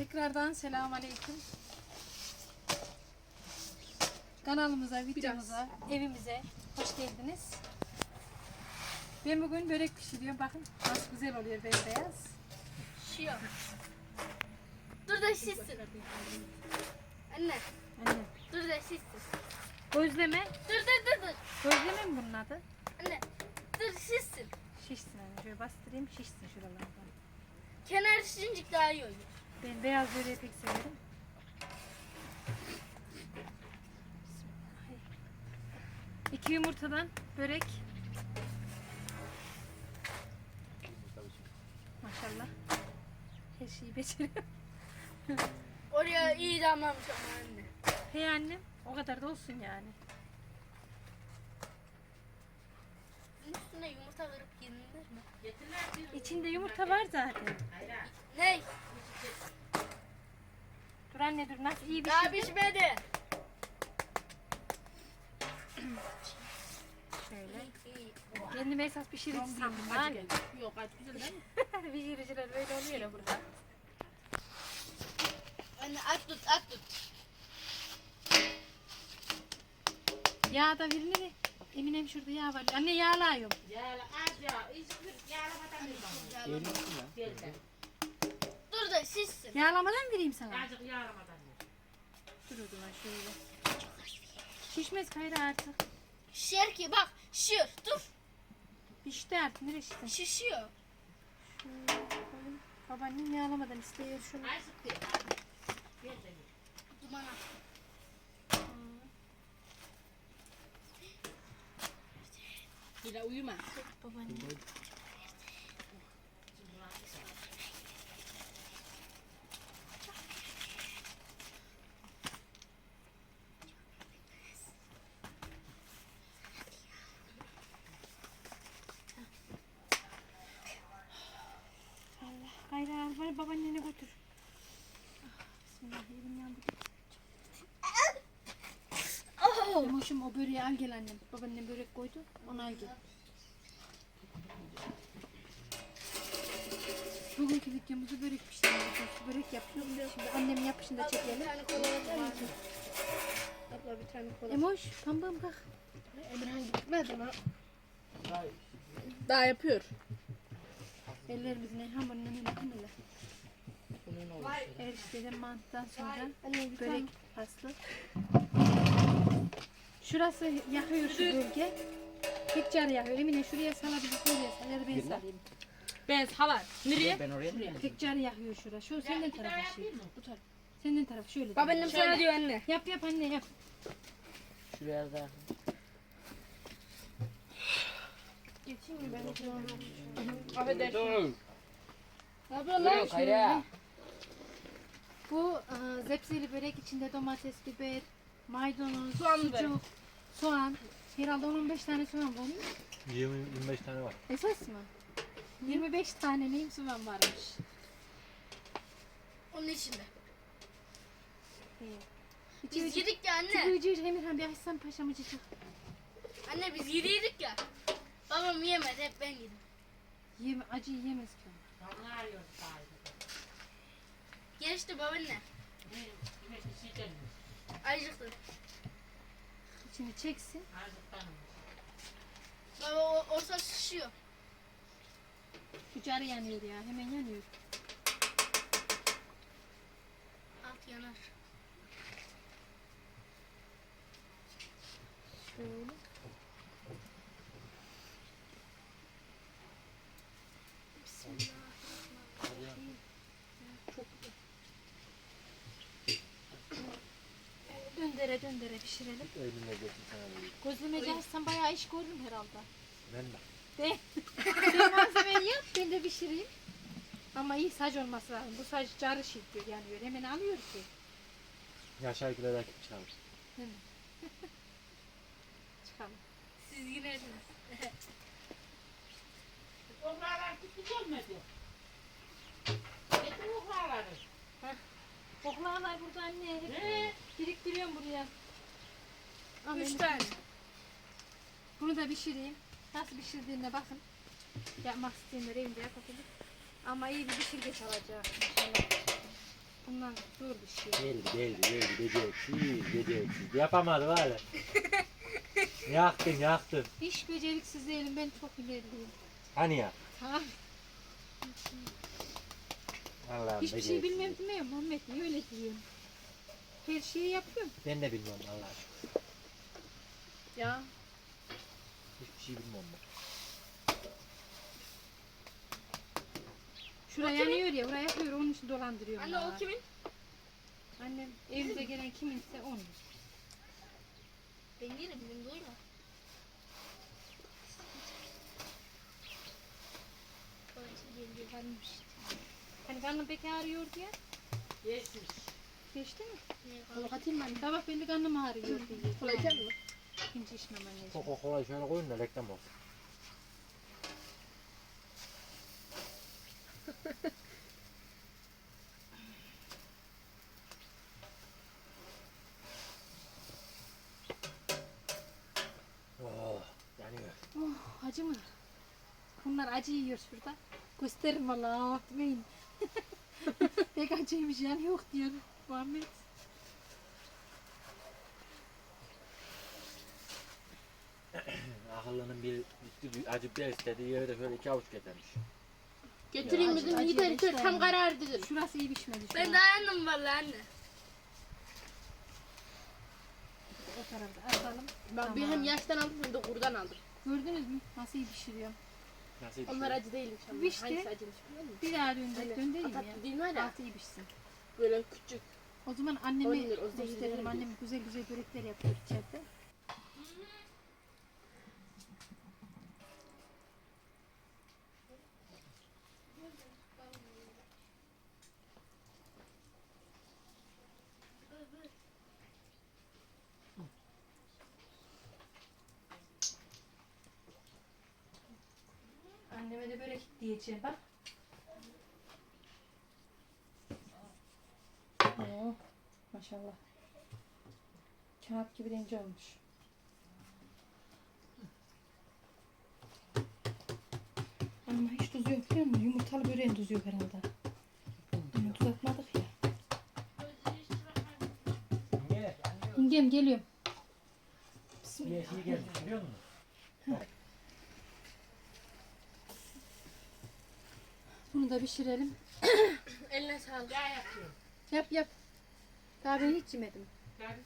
Tekrardan selam aleyküm. Kanalımıza, videomuza, evimize hoş geldiniz. Ben bugün börek pişiriyorum. Bakın nasıl güzel oluyor bembeyaz. Şişiyor. Dur da şişsin. Anne Anne. dur da şişsin. Gözleme. Dur dur dur dur. Gözleme mi bunun adı? Anne dur şişsin. Şişsin anne. Şöyle bastırayım şişsin şuralardan. Kenar şişincik daha iyi olur. Ben beyaz böreği pek severim. İki yumurtadan börek. Maşallah. Her şeyi beceriyorum. Oraya iyi damlamış ama anne. Hey annem o kadar da olsun yani. Üstüne yumurta kırıp yenilir mi? İçinde yumurta var zaten. Ne? Dur anne dur nasıl iyi bir Daha şey. pişmedi. Şöyle. Kendime esas pişirici sandım var ya. Yok aç güzel değil mi? Pişiriciler böyle oluyor ya burada. Anne at tut at tut. Yağ da verin mi? Eminem şurada yağ var. Anne yağlayıyorum. Dur da şişsin. Yağlamadan vereyim sana. Dur o zaman şöyle. Şişmez Kayra artık. Şişer ki bak şişiyor. Dur. Pişti artık. Nereye şişti? Şişiyor. Şöyle koyayım. Babaannem yağlamadan istiyor şunu. Duman at. Bila uyuma. Babaannem. Allah. Bana babaannene götür. Ah, Bismillah elim yandı. O böreği al gel annem. Babaannem börek koydu. Onu al gel. Bugünkü videomuzu börek pişirdik. Börek yapıyoruz. Şimdi annemin yapışını da çekelim. Abla bir tane kola. Emoş, pambam kalk. Emirhan gitmedi mi? Daha yapıyor. Ellerimizin hamurunun önüne hamurla. Her şeyden mantıdan sonra börek paslı. Şurası yakıyor şu bölge. Tekrar yakıyor. Emine şuraya salabilirsin oraya sal ya da ben salayım. Ben salar. Nereye? Ben oraya mı Tekrar yakıyor şura. Şu senden tarafı şey. Bu taraf. Senden tarafı şöyle. Babaannem sana diyor anne. Yap yap anne yap. Şuraya da. Geçeyim mi ben? Affedersin. Ne yapıyorsun lan? Bu e, zepseli börek içinde domates, biber, maydanoz, Soğan sucuk, biber. soğan. Herhalde 15 tane soğan var mı? 20-25 tane var. Esas mı? 25 tane neyim soğan varmış. Onun içinde. İçi Biz yedik ya anne. Çıkıcı Emirhan bir Hasan Paşa'mı çık. Anne biz yedik ya. Babam yemedi hep ben yedim. Yeme, acı yiyemez ki. o. Geçti babaanne. Acıktı. İçini çeksin. Baba o, orta şişiyor. Ucarı yanıyor ya. Hemen yanıyor. Alt yanar. Şöyle. Döndere pişirelim. Elimle götür sana. Gözlemeci Hasan bayağı iş gördüm herhalde. Ben de. De. Sen malzemeyi yap ben de pişireyim. Ama iyi saç olması lazım. Bu saç carı şişiyor yanıyor. Hemen alıyor ki. Yaşar Güler rakip çıkarmış. Çıkalım. Siz gidersiniz. Oklağlar burada anne. Hep biriktiriyorum buraya. Al Üç tane. Bunu da pişireyim. Nasıl pişirdiğine bakın. Yapmak isteyenler evinde yapabilir. Ama iyi bir pişirgeç alacak inşallah. Bundan zor bir şey. Geldi geldi geldi beceriksiz beceriksiz. Yapamadı var ya. yaktın yaktın. Hiç beceriksiz değilim ben çok ilerliyim. Hani ya? Tamam. Allah'ım Hiçbir şey beceriksiz. bilmem demiyorum Muhammed niye öyle diyorsun? Her şeyi yapıyorum. Ben de bilmiyorum Allah'ım. Ya. Hiçbir şey bilmiyorum ben. Şuraya yanıyor ya oraya yapıyor onun için dolandırıyorum. Anne o kimin? Annem evimize gelen kiminse onun. Ben yerim ben duyma. Varmış. Hani karnım pek ağrıyor diye. Yesin. Geçti mi? Kola katayım mı anne? Sabah belli karnım ağrıyor diye. Kola içer mi? İkinci içmem anneciğim. Coca Cola şöyle koyun da reklam olsun. Oh, yanıyor. Oh acı mı? Bunlar acı yiyor şurada. Gösteririm valla demeyin. pek acıymış yani yok diyor Muhammed. Bir gitti bir acı bir istediği yere de şöyle iki avuç getirmiş. Getireyim dedim. acı Yeter yeter. Tam karar dedim. Şurası iyi pişmedi şu Ben an. dayandım vallahi anne. O tarafta atalım. Bak bir hem yaştan aldım hem de kurdan aldım. Gördünüz mü? Nasıl iyi pişiriyorum. Nasıl şey? Onlar acı değilmiş ama. İşte. Hangisi acıymış biliyor musun? Bir daha döndür, döndüreyim ya. Tatlı değil mi hala? Altı iyi pişsin. Böyle küçük. O zaman anneme Olabilir, o zehirli gösteririm. değil. Annem güzel güzel börekler yapıyor içeride. Anneme de börek diyeceğim bak. Oo, maşallah. Kağıt gibi renci olmuş. Ama hiç tuz yok biliyor musun? Yumurtalı böreğin tuzu yok herhalde. Bunu tuz atmadık ya. Niye? İngem geliyorum. Gelmiş biliyor musun? Bunu da pişirelim. Eline sağlık. Ya yapıyorum. Yap yap. Daha ben hiç yemedim. Bayağı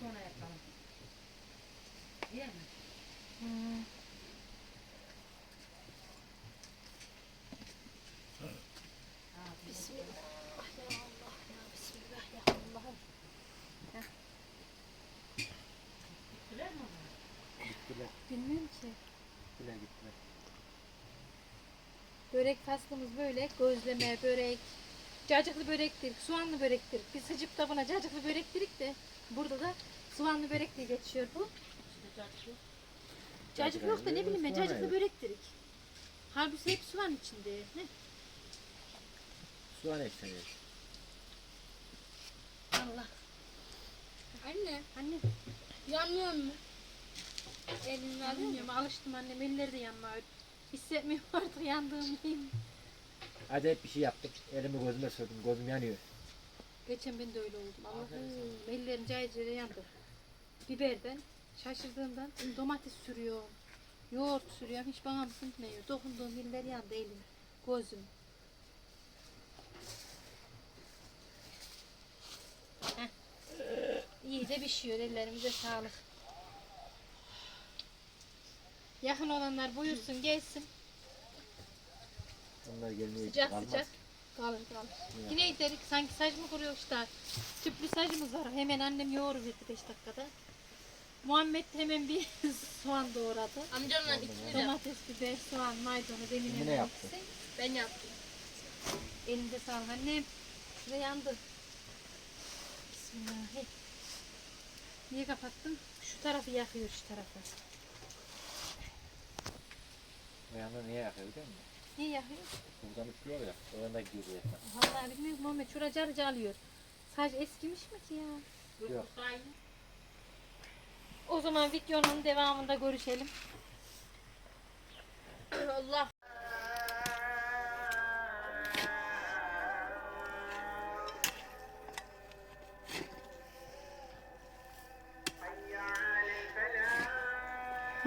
sonra da yapalım. Değil mi? Hmm. Bismillah ya Allah ya Bismillah ya Allah'ım. Gittiler mi ona? Gittiler. Bilmiyorum ki. Gittiler gittiler. Börek faslımız böyle. Gözleme, börek. Cacıklı börektir, soğanlı börektir. Biz Sıcık'ta buna cacıklı börek dedik de burada da soğanlı börek diye geçiyor bu. Cacık yok da ne bileyim ben cacıklı börek dedik. Halbuki hep soğan içinde. Ne? Soğan ekseniyor. Allah. Anne Anne yanmıyor mu? Elini bilmiyorum alıştım annem elleri de yanmıyor. Hissetmiyorum artık yandığımı. Acayip bir şey yaptım. Elimi gözüme sürdüm. Gözüm yanıyor. Geçen ben de öyle oldum. Allah'ım ellerim cayır cayır yandı. Biberden şaşırdığımdan domates sürüyorum. Yoğurt sürüyorum. Hiç bana ısıtmıyor. Dokunduğum yerler yandı elim. Gözüm. Heh. İyice pişiyor. Ellerimize sağlık. Yakın olanlar buyursun gelsin. Onlar gelmeye Sıcak kalmaz. sıcak. Kalın kalın. Yine giderik. Sanki saç mı kuruyor işte. Tüplü sacımız var. Hemen annem yoğuruverdi 5 dakikada. Muhammed hemen bir soğan doğradı. Amcamla ikisini de Domates, biber, soğan, maydanoz Yine emine yaptın. ben yaptım. Elinde sağlık annem. Şurada yandı. Bismillah. Niye kapattın? Şu tarafı yakıyor şu tarafı. Yandan niye yakıyor biliyor musun? Niye yakıyor? Buradan üflüyor ya. O yanda gidiyor diye. Vallahi bilmiyorum Muhammed şurada car alıyor. Saç eskimiş mi ki ya? Yok. O zaman videonun devamında görüşelim. Allah.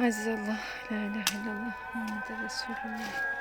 Aziz Allah, la ilahe illallah, Muhammed Resulullah.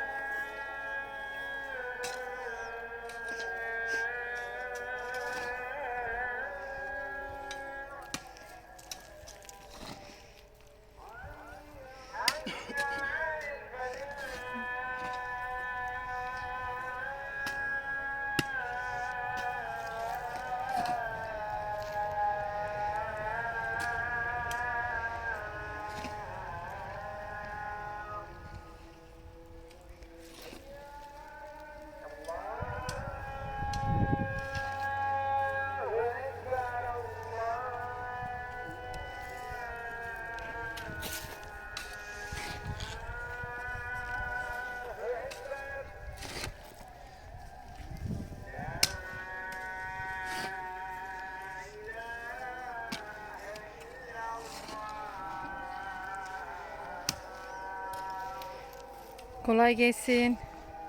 Kolay gelsin.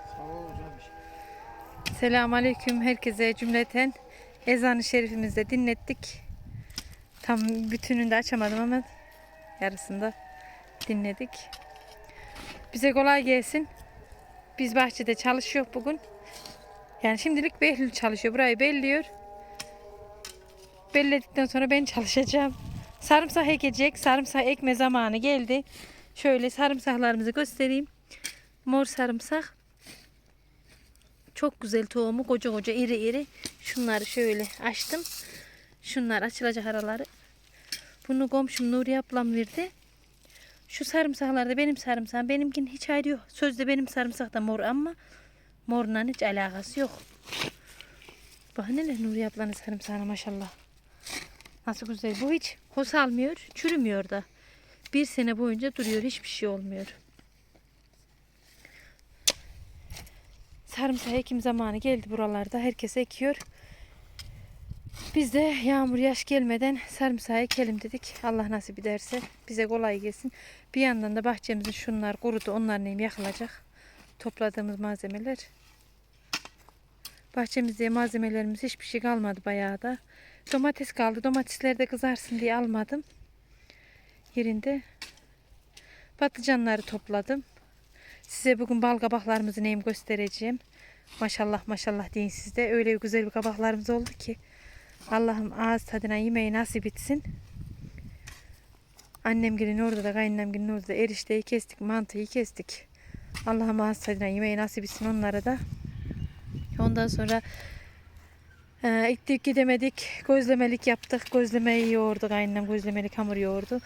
Sağ ol hocam. Selamun Aleyküm herkese cümleten. Ezan-ı şerifimizde dinlettik. Tam bütününü de açamadım ama yarısında dinledik. Bize kolay gelsin. Biz bahçede çalışıyor bugün. Yani şimdilik Behlül çalışıyor. Burayı belliyor. Belledikten sonra ben çalışacağım. Sarımsak ekecek. Sarımsak ekme zamanı geldi. Şöyle sarımsaklarımızı göstereyim. Mor sarımsak. Çok güzel tohumu koca koca iri iri. Şunları şöyle açtım. Şunlar açılacak araları. Bunu komşum Nuri ablam verdi. Şu sarımsaklar da benim sarımsağım. Benimkinin hiç ayrı yok. Sözde benim sarımsak da mor ama morla hiç alakası yok. Bak neler Nuri ablanın sarımsağına maşallah. Nasıl güzel. Bu hiç hos almıyor. Çürümüyor da. Bir sene boyunca duruyor. Hiçbir şey olmuyor. Sarımsak ekim zamanı geldi buralarda. Herkes ekiyor. Biz de yağmur yaş gelmeden sarımsağı ekelim dedik. Allah nasip ederse bize kolay gelsin. Bir yandan da bahçemizin şunlar kurudu. Onlar neyim yakılacak. Topladığımız malzemeler. Bahçemizde malzemelerimiz hiçbir şey kalmadı bayağı da. Domates kaldı. Domatesler de kızarsın diye almadım. Yerinde patlıcanları topladım. Size bugün bal kabaklarımızı neyim göstereceğim. Maşallah maşallah deyin sizde. Öyle güzel bir kabaklarımız oldu ki. Allah'ım ağız tadına yemeği nasip etsin. Annem gelin orada da kaynanam gelin orada da erişteyi kestik, mantıyı kestik. Allah'ım ağız tadına yemeği nasip etsin onlara da. Ondan sonra e, gittik gidemedik. Gözlemelik yaptık. Gözlemeyi yoğurdu kaynanam. Gözlemelik hamur yoğurdu.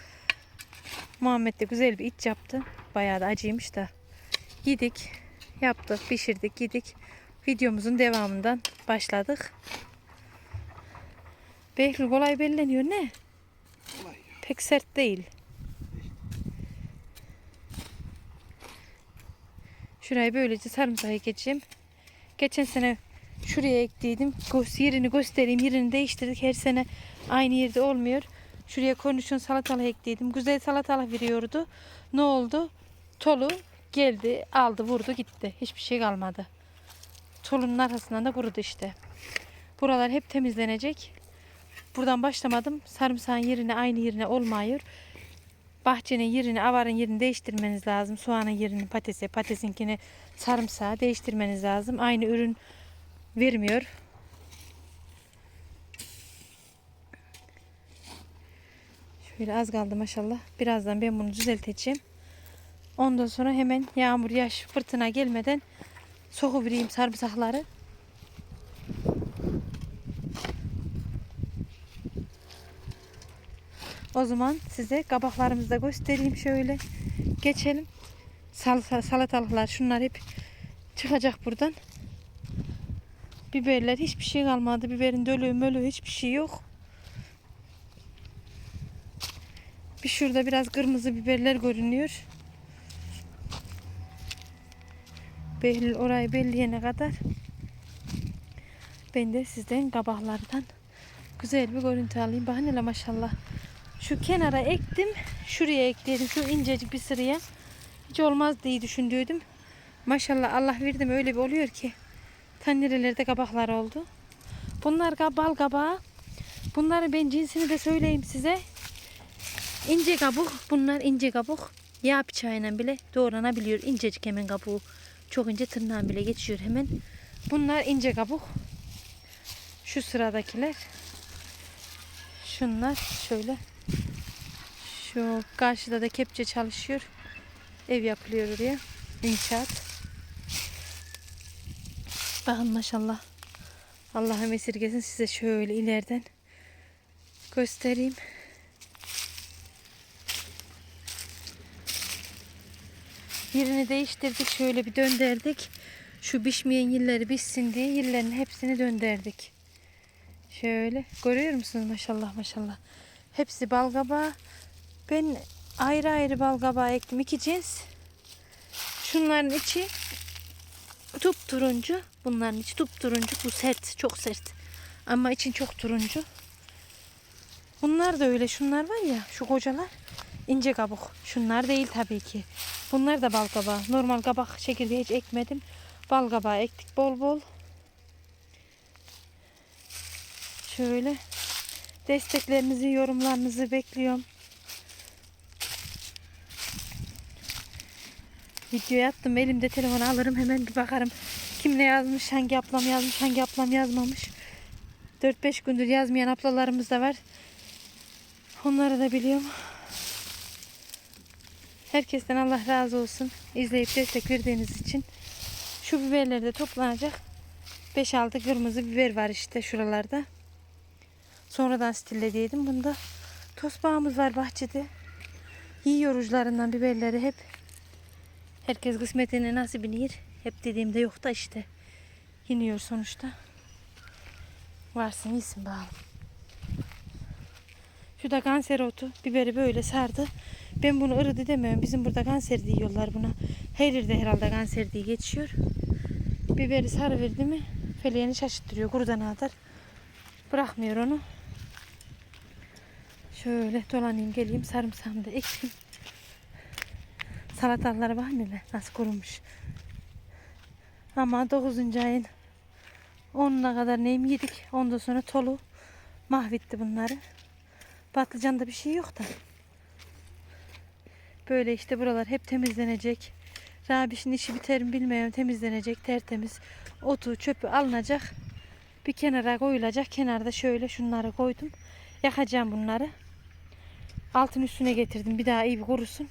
Muhammed de güzel bir iç yaptı. Bayağı da acıymış da. Yedik, yaptık, pişirdik, yedik. Videomuzun devamından başladık. Behlül kolay belleniyor ne? Pek sert değil. Şurayı böylece sarımsak ekeceğim. Geçen sene şuraya ektiydim. Yerini göstereyim. Yerini değiştirdik. Her sene aynı yerde olmuyor. Şuraya konuşun salatalık ektiydim. Güzel salatalık veriyordu. Ne oldu? Tolu geldi, aldı, vurdu, gitti. Hiçbir şey kalmadı. Tolunun arkasından da kurudu işte. Buralar hep temizlenecek. Buradan başlamadım. Sarımsağın yerine aynı yerine olmuyor. Bahçenin yerini, avarın yerini değiştirmeniz lazım. Soğanın yerini patatese, patatesinkini sarımsağı değiştirmeniz lazım. Aynı ürün vermiyor. Şöyle az kaldı maşallah. Birazdan ben bunu düzelteceğim. Ondan sonra hemen yağmur, yaş, fırtına gelmeden sokuvereyim sarımsakları. O zaman size kabaklarımızı da göstereyim şöyle. Geçelim. Sal salatalıklar şunlar hep çıkacak buradan. Biberler hiçbir şey kalmadı. Biberin dölü mölü hiçbir şey yok. Bir şurada biraz kırmızı biberler görünüyor. Behlül orayı belleyene kadar ben de sizden kabaklardan Güzel bir görüntü alayım. Bakın hele maşallah. Şu kenara ektim. Şuraya ekledim. Şu incecik bir sıraya. Hiç olmaz diye düşündüydüm. Maşallah Allah verdim öyle bir oluyor ki. Tan nerelerde kabaklar oldu. Bunlar bal kabağı. Bunların ben cinsini de söyleyeyim size. İnce kabuk. Bunlar ince kabuk. Yağ bıçağıyla bile doğranabiliyor. İncecik hemen kabuğu. Çok ince tırnağın bile geçiyor hemen. Bunlar ince kabuk. Şu sıradakiler. Şunlar şöyle. Şu karşıda da kepçe çalışıyor. Ev yapılıyor oraya. İnşaat. Bakın maşallah. Allah'ım esirgesin size şöyle ileriden göstereyim. Yerini değiştirdik. Şöyle bir döndürdük. Şu pişmeyen yılları pişsin diye yılların hepsini döndürdük. Şöyle görüyor musunuz maşallah maşallah. Hepsi balgaba. Ben ayrı ayrı balgaba ektim. iki cins. Şunların içi tup turuncu. Bunların içi tup turuncu. Bu sert. Çok sert. Ama için çok turuncu. Bunlar da öyle. Şunlar var ya. Şu kocalar. İnce kabuk. Şunlar değil tabii ki. Bunlar da bal kabağı. Normal kabak çekirdeği hiç ekmedim. Bal kabağı ektik bol bol. Şöyle desteklerinizi, yorumlarınızı bekliyorum. Video attım. Elimde telefonu alırım. Hemen bir bakarım. Kim ne yazmış, hangi ablam yazmış, hangi ablam yazmamış. 4-5 gündür yazmayan ablalarımız da var. Onları da biliyorum. Herkesten Allah razı olsun. İzleyip destek verdiğiniz için. Şu biberler de toplanacak. 5-6 kırmızı biber var işte şuralarda. Sonradan stillediydim. Bunda tosbağımız var bahçede. Yiyor uçlarından biberleri hep. Herkes kısmetini nasibini yer. Hep dediğimde yok da işte. Yeniyor sonuçta. Varsın iyisin bakalım. Şu da kanser otu. Biberi böyle sardı. Ben bunu ırıdı demiyorum. Bizim burada kanser diyorlar buna. Her yerde herhalde kanser diye geçiyor. Biberi sarıverdi mi feleğini şaşırtıyor. Kurudan kadar. Bırakmıyor onu. Şöyle dolanayım geleyim sarımsağımı da ekeyim. Salatalara bak neler nasıl kurumuş. Ama 9. ayın 10'una kadar neyim yedik. Ondan sonra tolu mahvetti bunları. Patlıcanda bir şey yok da. Böyle işte buralar hep temizlenecek. Rabiş'in işi biter mi bilmiyorum. Temizlenecek tertemiz. Otu çöpü alınacak. Bir kenara koyulacak. Kenarda şöyle şunları koydum. Yakacağım bunları. Altın üstüne getirdim. Bir daha iyi bir kurusun.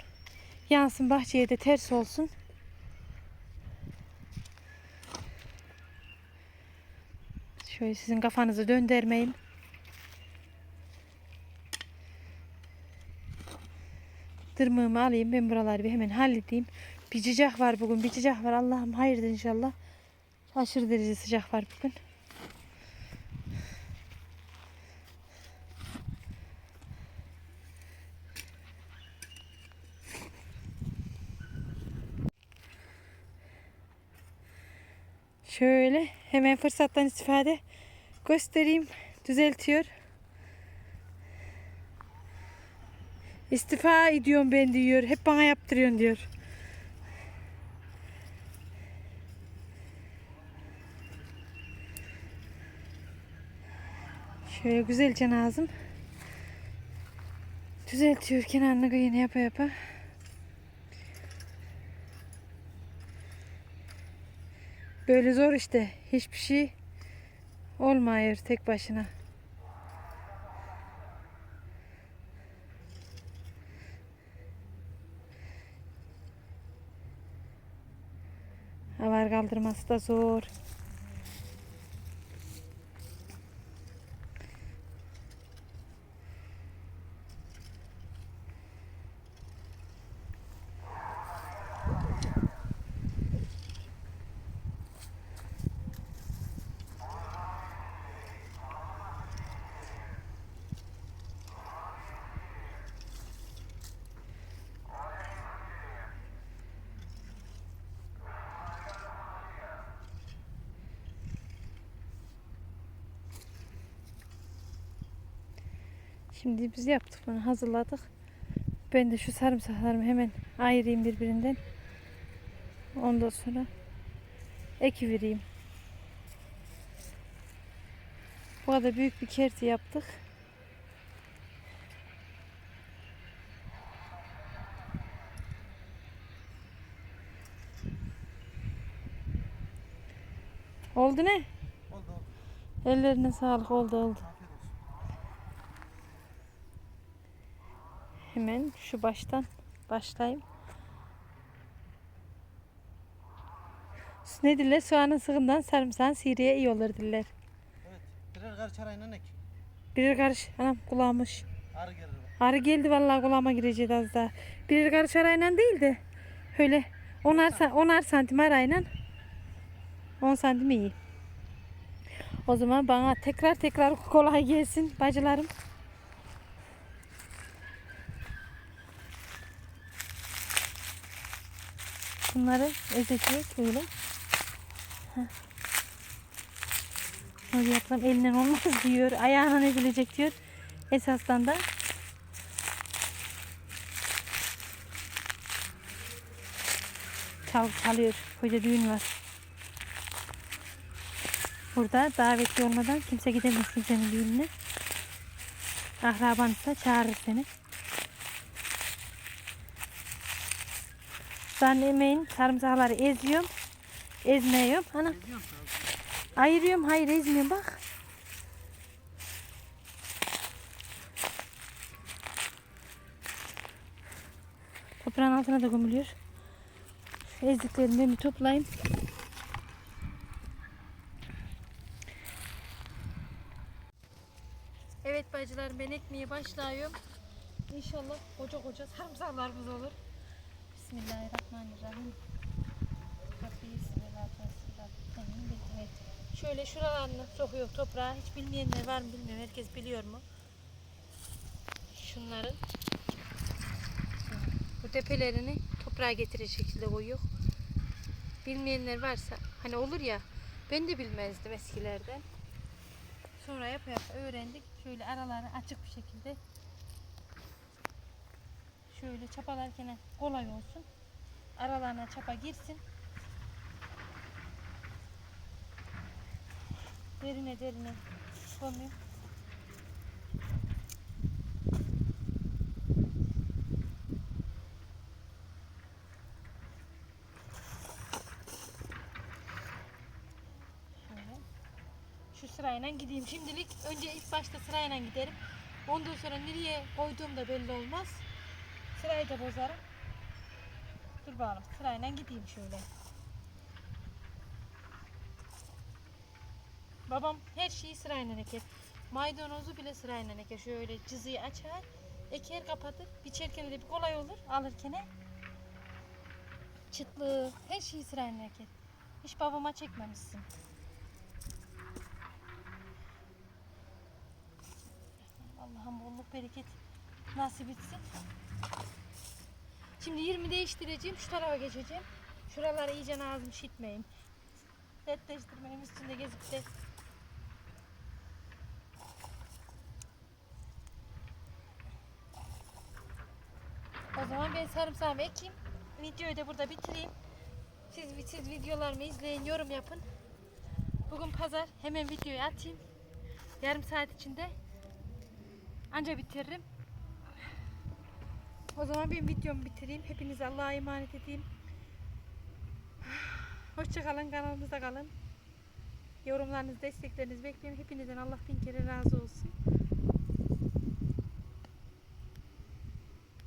Yansın bahçeye de ters olsun. Şöyle sizin kafanızı döndürmeyin. Dırmığımı alayım ben buraları bir hemen halledeyim. Bir cicak var bugün bir cicak var Allah'ım hayırdır inşallah. Aşırı derece sıcak var bugün. Şöyle hemen fırsattan istifade göstereyim. Düzeltiyor. İstifa ediyorum ben diyor. Hep bana yaptırıyorsun diyor. Şöyle güzelce Nazım. Düzeltiyor kenarını kıyını yapa yapa. Böyle zor işte. Hiçbir şey olmuyor tek başına. Havar kaldırması da zor. Şimdi biz yaptık bunu hazırladık. Ben de şu sarımsaklarımı hemen ayırayım birbirinden. Ondan sonra eki vereyim. Bu kadar büyük bir kerti yaptık. Oldu ne? Oldu oldu. Ellerine sağlık oldu oldu. Afiyet olsun. Hemen şu baştan başlayayım. Ne diller? Soğanın sığından sarımsağın siriye iyi olur diller. Evet. Birer kar çarayla ek. Birer karış. Anam kulağımış. Arı gelir. Arı geldi vallahi kulağıma girecek az daha. Birer karış arayla değil de öyle onar, onar santim arayla 10 santim iyi. O zaman bana tekrar tekrar kolay gelsin bacılarım. Bunları ezeceğiz böyle. Öyle yapalım elinden olmaz diyor. Ayağına ezilecek diyor. Esasdan da çal çalıyor. Koca düğün var. Burada davetli olmadan kimse gidemez kimsenin düğününe. Akrabansa çağırır seni. Ben yemeğin sarımsakları eziyorum. Ezmiyorum. Ana. Ayırıyorum. Hayır ezmiyorum bak. Toprağın altına da gömülüyor. Şu ezdiklerimden bir toplayayım. Evet bacılar ben ekmeğe başlıyorum. İnşallah koca koca sarımsaklarımız olur. Bismillahirrahmanirrahim. Evet. Şöyle şuralarını sokuyor toprağa. Hiç bilmeyenler var mı bilmiyorum. Herkes biliyor mu? Şunların bu tepelerini toprağa getirecek şekilde koyuyor. Bilmeyenler varsa hani olur ya ben de bilmezdim eskilerden. Sonra yapa yapa öğrendik. Şöyle araları açık bir şekilde şöyle çapalarken kolay olsun. Aralarına çapa girsin. Derine derine konuyor. Şu sırayla gideyim. Şimdilik önce ilk başta sırayla giderim. Ondan sonra nereye koyduğum da belli olmaz. Sırayı da bozarım. Dur bakalım sırayla gideyim şöyle. Babam her şeyi sırayla eker. Maydanozu bile sırayla eker. Şöyle cızıyı açar, eker kapatır. Biçerken de bir kolay olur alırken. Çıtlığı her şeyi sırayla eker. Hiç babama çekmemişsin. Allah'ım bolluk bereket nasip etsin. Şimdi 20 değiştireceğim. Şu tarafa geçeceğim. Şuraları iyice ağzım şitmeyin. Dertleştirmenin üstünde gezip de O zaman ben sarımsağımı ekeyim. Videoyu da burada bitireyim. Siz, siz videolarımı izleyin, yorum yapın. Bugün pazar. Hemen videoyu atayım. Yarım saat içinde anca bitiririm. O zaman ben videomu bitireyim. Hepinize Allah'a emanet edeyim. Hoşçakalın. Kanalımızda kalın. Yorumlarınız, desteklerinizi bekliyorum. Hepinizden Allah bin kere razı olsun.